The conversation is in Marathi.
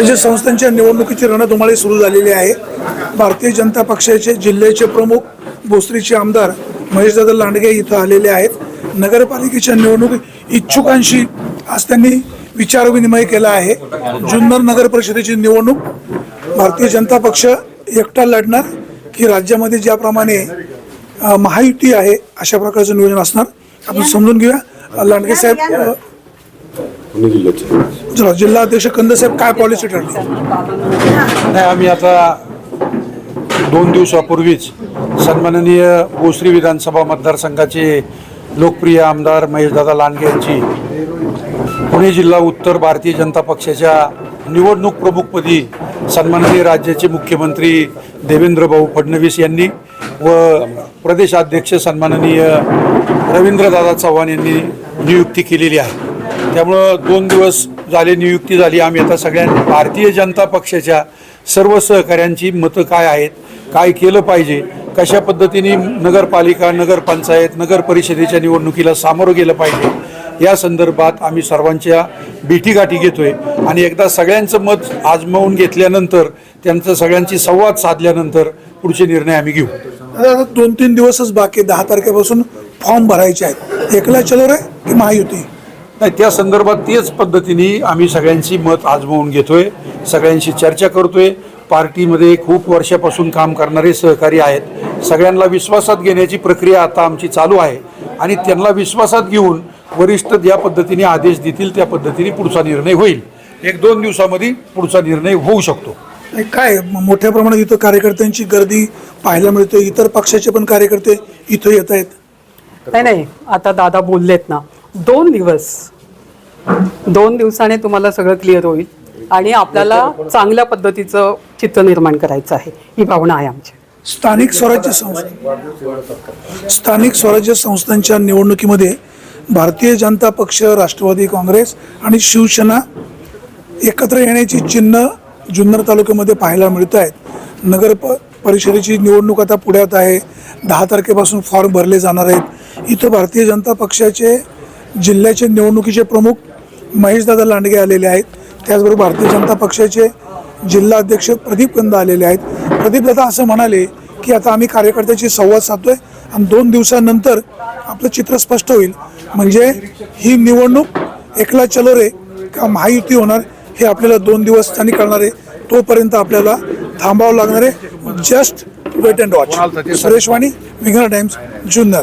स्वराज्य संस्थांच्या निवडणुकीची रणधुमाळी सुरू झालेली आहे. भारतीय जनता पक्षाचे जिल्ह्याचे प्रमुख भोसरीचे आमदार महेशदादा लांडगे इथं आलेले आहेत. नगरपालिकेच्या निवडणूक इच्छुकांशी आज त्यांनी विचारविनिमय केला आहे. जुन्नर नगर परिषदेची निवडणूक भारतीय जनता पक्ष एकटा लढणार की राज्यामध्ये ज्याप्रमाणे महायुती आहे अशा प्रकारचं नियोजन असणार? आपण समजून घेऊया. लांडगे साहेब पुणे जिल्ह्याचे चला जिल्हाध्यक्ष कंद साहेब काय पॉलिसी ठरली? नाही आम्ही आता दोन दिवसापूर्वीच सन्माननीय भोसरी विधानसभा मतदारसंघाचे लोकप्रिय आमदार महेशदादा लांडगे यांची पुणे जिल्हा उत्तर भारतीय जनता पक्षाच्या निवडणूक प्रमुखपदी सन्माननीय राज्याचे मुख्यमंत्री देवेंद्र भाऊ फडणवीस यांनी व प्रदेशाध्यक्ष सन्माननीय रवींद्रदादा चव्हाण यांनी नियुक्ती केलेली आहे. त्यामुळं दोन दिवस झाले नियुक्ती झाली. आम्ही आता सगळ्यांनी भारतीय जनता पक्षाच्या सर्व सहकाऱ्यांची मतं काय आहेत काय केलं पाहिजे कशा पद्धतीने नगरपालिका नगरपंचायत नगर परिषदेच्या निवडणुकीला सामोरं गेलं पाहिजे या संदर्भात आम्ही सर्वांच्या भेटीगाठी घेतो आहे आणि एकदा सगळ्यांचं मत आजमावून घेतल्यानंतर त्यांचं सगळ्यांची संवाद साधल्यानंतर पुढचे निर्णय आम्ही घेऊ. आता दोन तीन दिवसच बाकी दहा तारखेपासून फॉर्म भरायचे आहेत. एकला चलो रे की महायुती? नाही त्या संदर्भात तेच पद्धतीने आम्ही सगळ्यांची मत आजमावून घेतोय सगळ्यांशी चर्चा करतोय. पार्टीमध्ये खूप वर्षापासून काम करणारे सहकारी आहेत. सगळ्यांना विश्वासात घेण्याची प्रक्रिया आता आमची चालू आहे आणि त्यांना विश्वासात घेऊन वरिष्ठ ज्या पद्धतीने आदेश देतील त्या पद्धतीने पुढचा निर्णय होईल. एक दोन दिवसामध्ये पुढचा निर्णय होऊ शकतो. नाही, काय मोठ्या प्रमाणात इथं कार्यकर्त्यांची गर्दी पाहायला मिळते इतर पक्षाचे पण कार्यकर्ते इथं येत आहेत. नाही नाही आता दादा बोललेत ना. दोन दिवस. दोन दिवसाने तुम्हाला सगळं क्लिअर होईल आणि आपल्याला चांगल्या पद्धतीचं चित्र निर्माण करायचं आहे. ही भावना आहे आमची. स्थानिक स्वराज्य संस्था स्थानिक स्वराज्य संस्थांच्या निवडणुकीमध्ये भारतीय जनता पक्ष राष्ट्रवादी काँग्रेस आणि शिवसेना एकत्र येण्याची चिन्ह जुन्नर तालुक्यामध्ये पाहायला मिळत आहेत. नगर प परिषदेची निवडणूक आता पुढ्यात आहे. दहा तारखेपासून फॉर्म भरले जाणार आहेत. इथं भारतीय जनता पक्षाचे जिल्ह्याचे निवडणुकीचे प्रमुख महेशदादा लांडगे आलेले आहेत. त्याचबरोबर भारतीय जनता पक्षाचे जिल्हा अध्यक्ष प्रदीप कंद आलेले आहेत. प्रदीप दादा असं म्हणाले की आता आम्ही कार्यकर्त्याशी संवाद साधतोय आणि दोन दिवसानंतर आपलं चित्र स्पष्ट होईल. म्हणजे ही निवडणूक एकला चलो रे का महायुती होणार हे आपल्याला दोन दिवस त्यांनी कळणार आहे. तोपर्यंत आपल्याला थांबावं लागणार आहे. Just wait and watch Suresh Wani विघ्न टाइम्स जुन्नर.